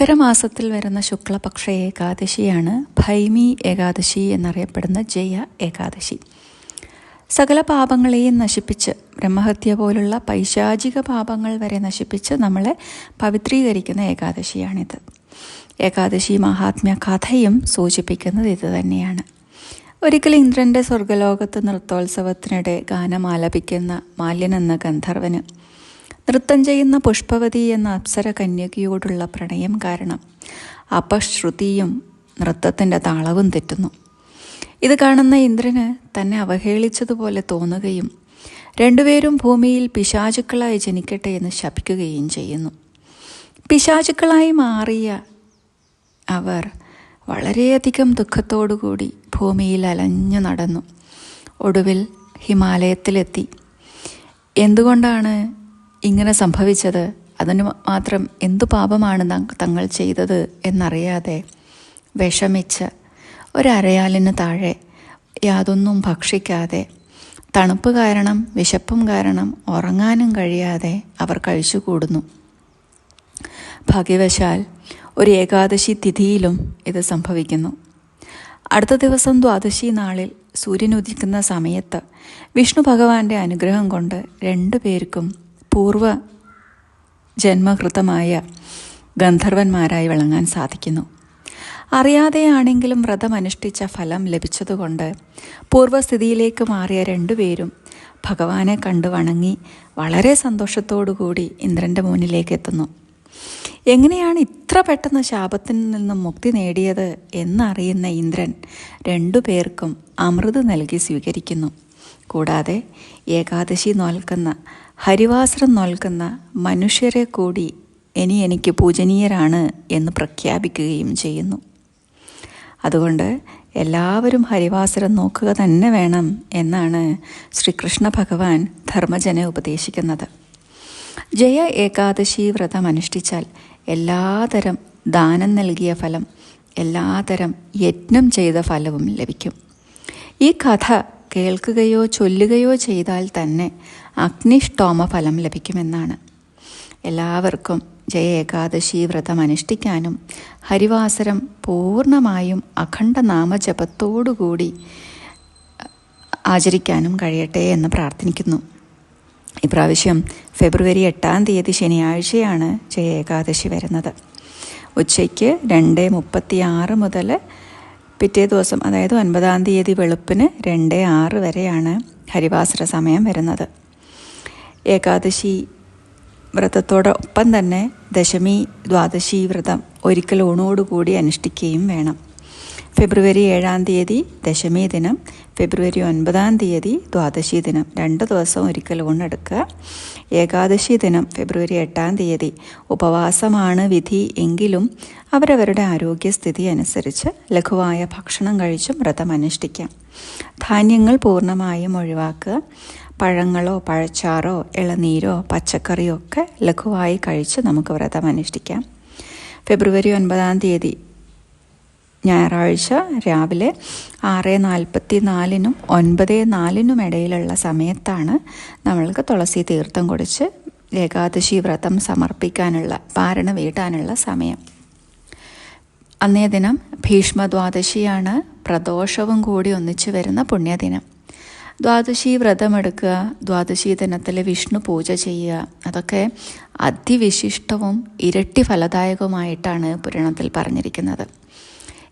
മകരമാസത്തിൽ വരുന്ന ശുക്ലപക്ഷ ഏകാദശിയാണ് ഭൈമി ഏകാദശി എന്നറിയപ്പെടുന്ന ജയ ഏകാദശി. സകല പാപങ്ങളെയും നശിപ്പിച്ച് ബ്രഹ്മഹത്യ പോലുള്ള പൈശാചിക പാപങ്ങൾ വരെ നശിപ്പിച്ച് നമ്മളെ പവിത്രീകരിക്കുന്ന ഏകാദശിയാണിത്. ഏകാദശി മഹാത്മ്യ കഥയും സൂചിപ്പിക്കുന്നത് ഇത് തന്നെയാണ്. ഒരിക്കൽ ഇന്ദ്രന്റെ സ്വർഗലോകത്ത് നൃത്തോത്സവത്തിനിടെ ഗാനം ആലപിക്കുന്ന എന്ന ഗന്ധർവന് നൃത്തം ചെയ്യുന്ന പുഷ്പവതി എന്ന അപ്സര കന്യകയോടുള്ള പ്രണയം കാരണം. അപശ്രുതിയും നൃത്തത്തിന്റെ താളവും തെറ്റുന്നു. ഇത് കാണുന്ന ഇന്ദ്രന് തന്നെ അവഹേളിച്ചതുപോലെ തോന്നുകയും രണ്ടുപേരും ഭൂമിയിൽ പിശാചുക്കളായി ജനിക്കട്ടെ എന്ന് ശപിക്കുകയും ചെയ്യുന്നു. പിശാചുക്കളായി മാറിയ അവർ വളരെയധികം ദുഃഖത്തോടുകൂടി ഭൂമിയിൽ അലഞ്ഞു നടന്നു. ഒടുവിൽ ഹിമാലയത്തിലെത്തി. എന്തുകൊണ്ടാണ് ഇങ്ങനെ സംഭവിച്ചത്. അതിന് മാത്രം എന്തു പാപമാണ് തങ്ങൾ ചെയ്തത് എന്നറിയാതെ വിഷമിച്ച് ഒരരയാലിന് താഴെ യാതൊന്നും ഭക്ഷിക്കാതെ തണുപ്പ് കാരണം വിശപ്പും കാരണം ഉറങ്ങാനും കഴിയാതെ അവർ കഴിച്ചുകൂടുന്നു. ഭാഗ്യവശാൽ ഒരു ഏകാദശി തിഥിയിലും ഇത് സംഭവിക്കുന്നു. അടുത്ത ദിവസം ദ്വാദശി നാളിൽ സൂര്യൻ ഉദിക്കുന്ന സമയത്ത് വിഷ്ണു ഭഗവാന്റെ അനുഗ്രഹം കൊണ്ട് രണ്ടു പേർക്കും പൂർവ ജന്മകൃതമായ ഗന്ധർവന്മാരായി വിളങ്ങാൻ സാധിക്കുന്നു. അറിയാതെയാണെങ്കിലും വ്രതം അനുഷ്ഠിച്ച ഫലം ലഭിച്ചതുകൊണ്ട് പൂർവസ്ഥിതിയിലേക്ക് മാറിയ രണ്ടുപേരും ഭഗവാനെ കണ്ടു വണങ്ങി വളരെ സന്തോഷത്തോടുകൂടി ഇന്ദ്രന്റെ മുന്നിലേക്ക് എത്തുന്നു. എങ്ങനെയാണ് ഇത്ര പെട്ടെന്ന് ശാപത്തിൽ നിന്നും മുക്തി നേടിയത് എന്നറിയുന്ന ഇന്ദ്രൻ രണ്ടു പേർക്കും അമൃത് നൽകി സ്വീകരിക്കുന്നു. കൂടാതെ ഏകാദശി നോൽക്കുന്ന ഹരിവാസരം നൽകുന്ന മനുഷ്യരെ കൂടി ഇനി എനിക്ക് പൂജനീയരാണ് എന്ന് പ്രഖ്യാപിക്കുകയും ചെയ്യുന്നു. അതുകൊണ്ട് എല്ലാവരും ഹരിവാസരം നോക്കുക തന്നെ വേണം എന്നാണ് ശ്രീകൃഷ്ണ ഭഗവാൻ ധർമ്മജനെ ഉപദേശിക്കുന്നത്. ജയ ഏകാദശി വ്രതം അനുഷ്ഠിച്ചാൽ എല്ലാതരം ദാനം നൽകിയ ഫലം എല്ലാതരം യജ്ഞം ചെയ്ത ഫലവും ലഭിക്കും. ഈ കഥ കേൾക്കുകയോ ചൊല്ലുകയോ ചെയ്താൽ തന്നെ അഗ്നിഷ്ടോമ ഫലം ലഭിക്കുമെന്നാണ്. എല്ലാവർക്കും ജയ ഏകാദശി വ്രതം അനുഷ്ഠിക്കാനും ഹരിവാസരം പൂർണമായും അഖണ്ഡ നാമജപത്തോടുകൂടി ആചരിക്കാനും കഴിയട്ടെ എന്ന് പ്രാർത്ഥിക്കുന്നു. ഇപ്രാവശ്യം ഫെബ്രുവരി എട്ടാം തീയതി ശനിയാഴ്ചയാണ് ജയ ഏകാദശി വരുന്നത്. ഉച്ചയ്ക്ക് രണ്ട് മുപ്പത്തി ആറ് മുതൽ പിറ്റേ ദിവസം അതായത് ഒൻപതാം തീയതി വെളുപ്പിന് രണ്ട് ആറ് വരെയാണ് ഹരിവാസര സമയം വരുന്നത്. ഏകാദശി വ്രതത്തോടൊപ്പം തന്നെ ദശമി ദ്വാദശി വ്രതം ഒരിക്കൽ ഊണോടുകൂടി അനുഷ്ഠിക്കുകയും വേണം. ഫെബ്രുവരി ഏഴാം തീയതി ദശമി ദിനം ഫെബ്രുവരി ഒൻപതാം തീയതി ദ്വാദശി ദിനം. രണ്ട് ദിവസം ഒരിക്കൽ ഊണെടുക്കുക. ഏകാദശി ദിനം ഫെബ്രുവരി എട്ടാം തീയതി. ഉപവാസമാണ് വിധി എങ്കിലും അവരവരുടെ ആരോഗ്യസ്ഥിതി അനുസരിച്ച് ലഘുവായ ഭക്ഷണം കഴിച്ചും വ്രതം അനുഷ്ഠിക്കാം ധാന്യങ്ങൾ പൂർണമായും ഒഴിവാക്കുക. പഴങ്ങളോ പഴച്ചാറോ ഇളനീരോ പച്ചക്കറിയോ ഒക്കെ ലഘുവായി കഴിച്ച് നമുക്ക് വ്രതം അനുഷ്ഠിക്കാം. ഫെബ്രുവരി ഒൻപതാം തീയതി ഞായറാഴ്ച രാവിലെ ആറ് നാൽപ്പത്തി നാലിനും ഒൻപത് നാലിനും ഇടയിലുള്ള സമയത്താണ് നമ്മൾക്ക് തുളസി തീർത്ഥം കുടിച്ച് ഏകാദശി വ്രതം സമർപ്പിക്കാനുള്ള പാരണ വീട്ടാനുള്ള സമയം. അന്നേ ദിനം ഭീഷ്മദ്വാദശിയാണ് പ്രദോഷവും കൂടി ഒന്നിച്ചു വരുന്ന പുണ്യദിനം. ദ്വാദശി വ്രതമെടുക്കുക ദ്വാദശി ദിനത്തിൽ വിഷ്ണു പൂജ ചെയ്യുക അതൊക്കെ അതിവിശിഷ്ടവും ഇരട്ടി ഫലദായകവുമായിട്ടാണ് പുരാണത്തിൽ പറഞ്ഞിരിക്കുന്നത്.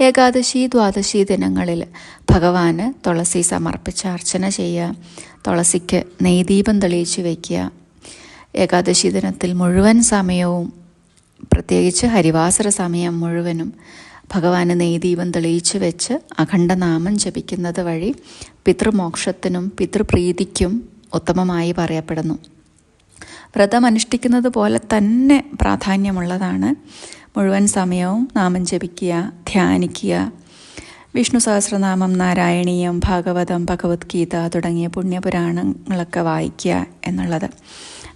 ഏകാദശി ദ്വാദശി ദിനങ്ങളിൽ ഭഗവാന് തുളസി സമർപ്പിച്ച് അർച്ചന ചെയ്യുക തുളസിക്ക് നെയ്ദീപം തെളിയിച്ച് വയ്ക്കുക ഏകാദശി ദിനത്തിൽ മുഴുവൻ സമയവും പ്രത്യേകിച്ച് ഹരിവാസര സമയം മുഴുവനും ഭഗവാന് നെയ്ദീപം തെളിയിച്ചു വെച്ച് അഖണ്ഡനാമം ജപിക്കുന്നത് വഴി പിതൃമോക്ഷത്തിനും പിതൃപ്രീതിക്കും ഉത്തമമായി പറയപ്പെടുന്നു. വ്രതം അനുഷ്ഠിക്കുന്നത് പോലെ തന്നെ പ്രാധാന്യമുള്ളതാണ്. മുഴുവൻ സമയവും നാമം ജപിക്കുക ധ്യാനിക്കുക. വിഷ്ണു സഹസ്രനാമം നാരായണീയം ഭാഗവതം ഭഗവത്ഗീത തുടങ്ങിയ പുണ്യപുരാണങ്ങളൊക്കെ വായിക്കുക എന്നുള്ളത്.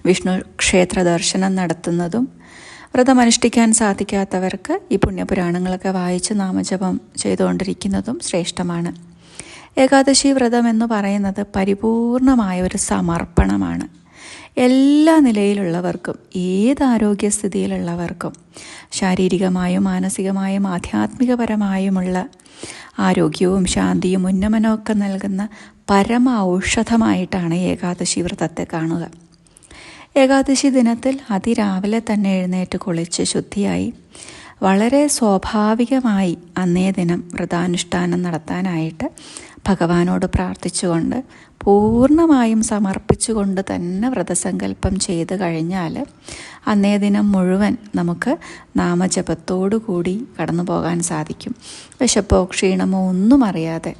വിഷ്ണു ക്ഷേത്ര ദർശനം നടത്തുന്നതും വ്രതം അനുഷ്ഠിക്കാൻ സാധിക്കാത്തവർക്ക് ഈ പുണ്യപുരാണങ്ങളൊക്കെ വായിച്ച് നാമജപം ചെയ്തുകൊണ്ടിരിക്കുന്നതും ശ്രേഷ്ഠമാണ്. ഏകാദശി വ്രതം എന്ന് പറയുന്നത് പരിപൂർണമായ ഒരു സമർപ്പണമാണ്. എല്ലാ നിലയിലുള്ളവർക്കും ഏത് ആരോഗ്യസ്ഥിതിയിലുള്ളവർക്കും ശാരീരികമായും മാനസികമായും ആധ്യാത്മികപരമായുമുള്ള ആരോഗ്യവും ശാന്തിയും ഉന്നമനമൊക്കെ നൽകുന്ന പരമ ഔഷധമായിട്ടാണ് ഏകാദശി വ്രതത്തെ കാണുക. ഏകാദശി ദിനത്തിൽ അതിരാവിലെ തന്നെ എഴുന്നേറ്റ് കുളിച്ച് ശുദ്ധിയായി. വളരെ സ്വാഭാവികമായി അന്നേ ദിനം വ്രതാനുഷ്ഠാനം നടത്താനായിട്ട് ഭഗവാനോട് പ്രാർത്ഥിച്ചുകൊണ്ട് പൂർണമായും സമർപ്പിച്ചുകൊണ്ട് തന്നെ വ്രതസങ്കല്പം ചെയ്ത് കഴിഞ്ഞാൽ അന്നേ ദിനം മുഴുവൻ നമുക്ക് നാമജപത്തോടു കൂടി കടന്നു പോകാൻ സാധിക്കും. വിശപ്പോ ക്ഷീണമോ ഒന്നും അറിയാതെ.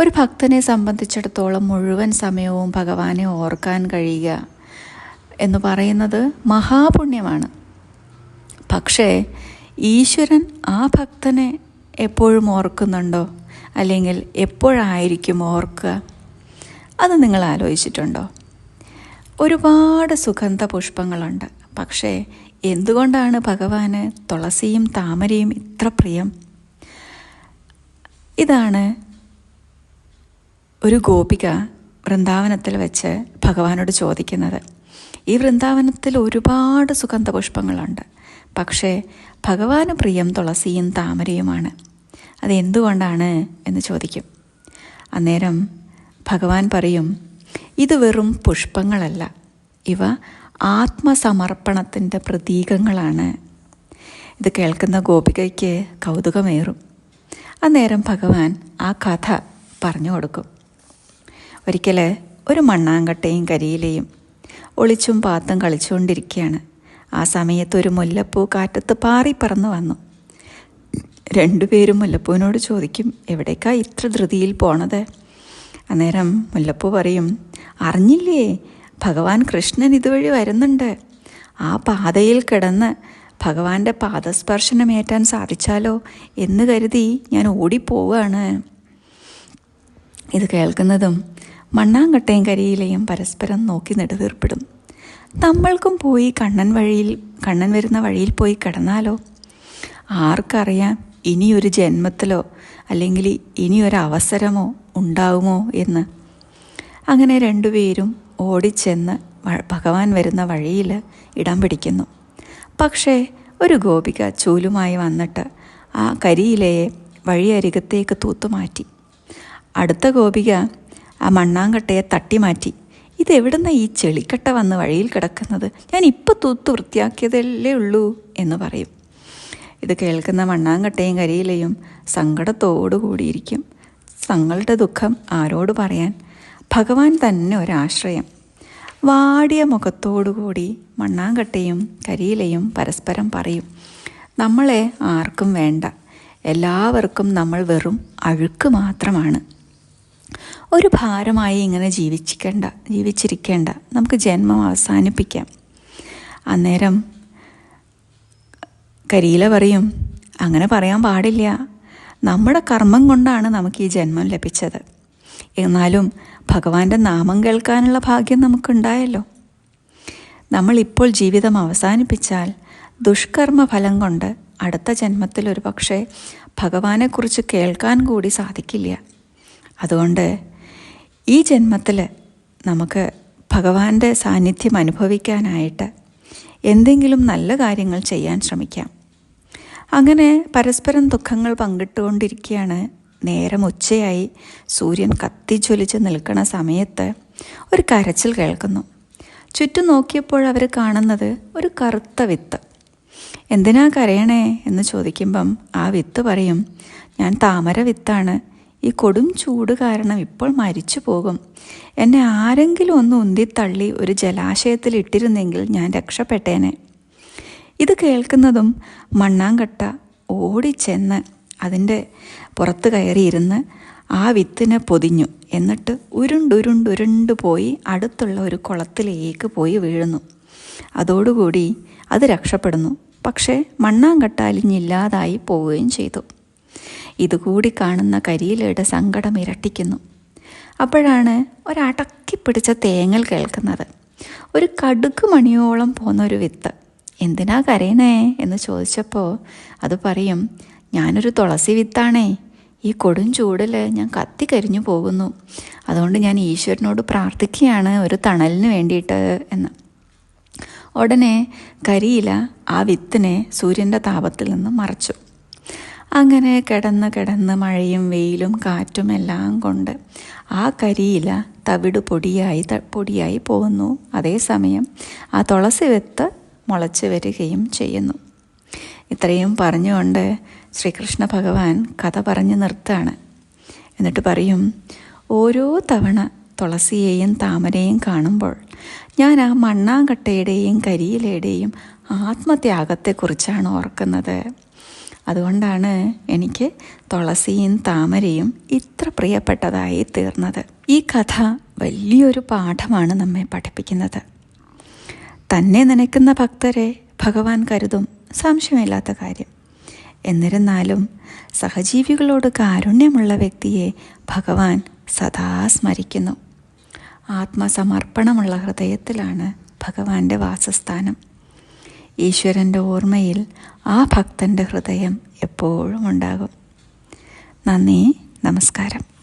ഒരു ഭക്തനെ സംബന്ധിച്ചിടത്തോളം മുഴുവൻ സമയവും ഭഗവാനെ ഓർക്കാൻ കഴിയുക. എന്ന് പറയുന്നത് മഹാപുണ്യമാണ്. പക്ഷേ ഈശ്വരൻ ആ ഭക്തനെ എപ്പോഴും ഓർക്കുന്നുണ്ടോ? അല്ലെങ്കിൽ എപ്പോഴായിരിക്കും ഓർക്കുക? അത് നിങ്ങൾ ആലോചിച്ചിട്ടുണ്ടോ? ഒരുപാട് സുഗന്ധ പുഷ്പങ്ങളുണ്ട് പക്ഷേ എന്തുകൊണ്ടാണ് ഭഗവാന് തുളസിയും താമരയും ഇത്ര പ്രിയം? ഇതാണ് ഒരു ഗോപിക വൃന്ദാവനത്തിൽ വെച്ച് ഭഗവാനോട് ചോദിക്കുന്നത്. ഈ വൃന്ദാവനത്തിൽ ഒരുപാട് സുഗന്ധ പുഷ്പങ്ങളുണ്ട് പക്ഷേ ഭഗവാന് പ്രിയം തുളസിയും താമരയുമാണ്. അതെന്തുകൊണ്ടാണ് എന്ന് ചോദിക്കും. അന്നേരം ഭഗവാൻ പറയും ഇത് വെറും പുഷ്പങ്ങളല്ല. ഇവ ആത്മസമർപ്പണത്തിന്റെ പ്രതീകങ്ങളാണ്. ഇത് കേൾക്കുന്ന ഗോപികയ്ക്ക് കൗതുകമേറും. അന്നേരം ഭഗവാൻ ആ കഥ പറഞ്ഞു കൊടുക്കും. ഒരിക്കൽ ഒരു മണ്ണാങ്കട്ടയും കരിയിലയും ഒളിച്ചും പാത്തും കളിച്ചുകൊണ്ടിരിക്കുകയാണ് ആ സമയത്ത് ഒരു മുല്ലപ്പൂ കാറ്റത്ത് പാറി പറന്നു വന്നു. രണ്ടുപേരും മുല്ലപ്പൂവിനോട് ചോദിക്കും എവിടേക്കാ ഇത്ര ധൃതിയിൽ പോണത്? അന്നേരം മുല്ലപ്പൂ പറയും അറിഞ്ഞില്ലേ ഭഗവാൻ കൃഷ്ണൻ ഇതുവഴി വരുന്നുണ്ട്. ആ പാതയിൽ കിടന്ന് ഭഗവാന്റെ പാദസ്പർശനമേറ്റാൻ സാധിച്ചാലോ എന്ന് കരുതി ഞാൻ ഓടിപ്പോവാണ്. ഇത് കേൾക്കുന്നതും മണ്ണാങ്കട്ടയും കരിയിലയും പരസ്പരം നോക്കി നെടുവീർപ്പിടും നമ്മൾക്കും പോയി കണ്ണൻ വഴിയിൽ കണ്ണൻ വരുന്ന വഴിയിൽ പോയി കിടന്നാലോ? ആർക്കറിയാം ഇനിയൊരു ജന്മത്തിലോ അല്ലെങ്കിൽ ഇനിയൊരവസരമോ ഉണ്ടാവുമോ എന്ന്. അങ്ങനെ രണ്ടുപേരും ഓടിച്ചെന്ന് ഭഗവാൻ വരുന്ന വഴിയിൽ ഇടം പിടിക്കുന്നു. പക്ഷേ ഒരു ഗോപിക ചൂലുമായി വന്നിട്ട് ആ കരിയിലയെ വഴിയരികത്തേക്ക് തൂത്തുമാറ്റി. അടുത്ത ഗോപിക ആ മണ്ണാങ്കട്ടയെ തട്ടി മാറ്റി. ഇതെവിടുന്ന ഈ ചെളിക്കട്ട വന്ന് വഴിയിൽ കിടക്കുന്നത്? ഞാൻ ഇപ്പോൾ തൂത്ത് വൃത്തിയാക്കിയതല്ലേ ഉള്ളൂ എന്ന് പറയും. ഇത് കേൾക്കുന്ന മണ്ണാങ്കട്ടയും കരിയിലയും സങ്കടത്തോടു കൂടിയിരിക്കും. തങ്ങളുടെ ദുഃഖം ആരോട് പറയാൻ? ഭഗവാൻ തന്നെ ഒരാശ്രയം. വാടിയ മുഖത്തോടുകൂടി മണ്ണാങ്കട്ടയും കരിയിലയും പരസ്പരം പറയും. നമ്മളെ ആർക്കും വേണ്ട. എല്ലാവർക്കും നമ്മൾ വെറും അഴുക്ക് മാത്രമാണ്. ഒരു ഭാരമായി ഇങ്ങനെ ജീവിച്ചിക്കേണ്ട ജീവിച്ചിരിക്കേണ്ട. നമുക്ക് ജന്മം അവസാനിപ്പിക്കാം. അന്നേരം കരിയില പറയും അങ്ങനെ പറയാൻ പാടില്ല. നമ്മുടെ കർമ്മം കൊണ്ടാണ് നമുക്ക് ഈ ജന്മം ലഭിച്ചത്. എന്നാലും ഭഗവാന്റെ നാമം കേൾക്കാനുള്ള ഭാഗ്യം നമുക്കുണ്ടായല്ലോ. നമ്മളിപ്പോൾ ജീവിതം അവസാനിപ്പിച്ചാൽ ദുഷ്കർമ്മ ഫലം കൊണ്ട് അടുത്ത ജന്മത്തിൽ ഒരു പക്ഷേ ഭഗവാനെക്കുറിച്ച് കേൾക്കാൻ കൂടി സാധിക്കില്ല. അതുകൊണ്ട് ഈ ജന്മത്തിൽ നമുക്ക് ഭഗവാന്റെ സാന്നിധ്യം അനുഭവിക്കാനായിട്ട് എന്തെങ്കിലും നല്ല കാര്യങ്ങൾ ചെയ്യാൻ ശ്രമിക്കാം. അങ്ങനെ പരസ്പരം ദുഃഖങ്ങൾ പങ്കിട്ടുകൊണ്ടിരിക്കുകയാണ്. നേരം ഉച്ചയായി സൂര്യൻ കത്തിജ്വലിച്ച് നിൽക്കുന്ന സമയത്ത് ഒരു കരച്ചിൽ കേൾക്കുന്നു. ചുറ്റും നോക്കിയപ്പോൾ അവർ കാണുന്നത് ഒരു കറുത്ത വിത്ത്. എന്തിനാ കരയണേ? എന്ന് ചോദിക്കുമ്പം ആ വിത്ത് പറയും ഞാൻ താമര വിത്താണ്. ഈ കൊടും ചൂട് കാരണം ഇപ്പോൾ മരിച്ചു പോകും. എന്നെ ആരെങ്കിലും ഒന്ന് ഉന്തിത്തള്ളി ഒരു ജലാശയത്തിൽ ഇട്ടിരുന്നെങ്കിൽ ഞാൻ രക്ഷപ്പെട്ടേനെ. ഇത് കേൾക്കുന്നതും മണ്ണാങ്കട്ട ഓടിച്ചെന്ന് അതിന്റെ പുറത്ത് കയറിയിരുന്ന് ആ വിത്തിനെ പൊതിഞ്ഞു. എന്നിട്ട് ഉരുണ്ടുരുണ്ടുരുണ്ട് പോയി അടുത്തുള്ള ഒരു കുളത്തിലേക്ക് പോയി വീഴുന്നു. അതോടുകൂടി അത് രക്ഷപ്പെടുന്നു. പക്ഷേ മണ്ണാങ്കട്ട അലിഞ്ഞില്ലാതായി പോവുകയും ചെയ്തു. ഇതുകൂടി കാണുന്ന കരിയിലയുടെ സങ്കടം ഇരട്ടിക്കുന്നു. അപ്പോഴാണ് ഒരടക്കി പിടിച്ച തേങ്ങൽ കേൾക്കുന്നത്. ഒരു കടുക്ക് മണിയോളം പോന്ന ഒരു വിത്ത്. എന്തിനാ കരയണേ? എന്ന് ചോദിച്ചപ്പോൾ അത് പറയും ഞാനൊരു തുളസി വിത്താണേ. ഈ കൊടും ചൂടിൽ ഞാൻ കത്തി കരിഞ്ഞു പോകുന്നു. അതുകൊണ്ട് ഞാൻ ഈശ്വരനോട് പ്രാർത്ഥിക്കുകയാണ് ഒരു തണലിന് വേണ്ടിയിട്ട് എന്ന്. ഉടനെ കരിയില ആ വിത്തിനെ സൂര്യന്റെ താപത്തിൽ നിന്ന് മറച്ചു. അങ്ങനെ കിടന്ന് കിടന്ന് മഴയും വെയിലും കാറ്റും എല്ലാം കൊണ്ട് ആ കരിയില തവിട് പൊടിയായി പൊടിയായി പോകുന്നു. അതേസമയം ആ തുളസി വെത്ത് മുളച്ച് വരികയും ചെയ്യുന്നു. ഇത്രയും പറഞ്ഞുകൊണ്ട് ശ്രീകൃഷ്ണ ഭഗവാൻ കഥ പറഞ്ഞു നിർത്താണ് എന്നിട്ട് പറയും ഓരോ തവണ തുളസിയെയും താമരയും കാണുമ്പോൾ ഞാൻ ആ മണ്ണാങ്കട്ടയുടെയും കരിയിലയുടെയും ആത്മത്യാഗത്തെക്കുറിച്ചാണ് ഓർക്കുന്നത്. അതുകൊണ്ടാണ് എനിക്ക് തുളസിയും താമരയും ഇത്ര പ്രിയപ്പെട്ടതായി തീർന്നത്. ഈ കഥ വലിയൊരു പാഠമാണ് നമ്മെ പഠിപ്പിക്കുന്നത്. തന്നെ നനയ്ക്കുന്ന ഭക്തരെ ഭഗവാൻ കരുതും. സംശയമില്ലാത്ത കാര്യം. എന്നിരുന്നാലും സഹജീവികളോട് കാരുണ്യമുള്ള വ്യക്തിയെ ഭഗവാൻ സദാ സ്മരിക്കുന്നു. ആത്മസമർപ്പണമുള്ള ഹൃദയത്തിലാണ് ഭഗവാന്റെ വാസസ്ഥാനം. ഈശ്വരന്റെ ഓർമ്മയിൽ ആ ഭക്തന്റെ ഹൃദയം എപ്പോഴും ഉണ്ടാകും. നന്ദി നമസ്കാരം.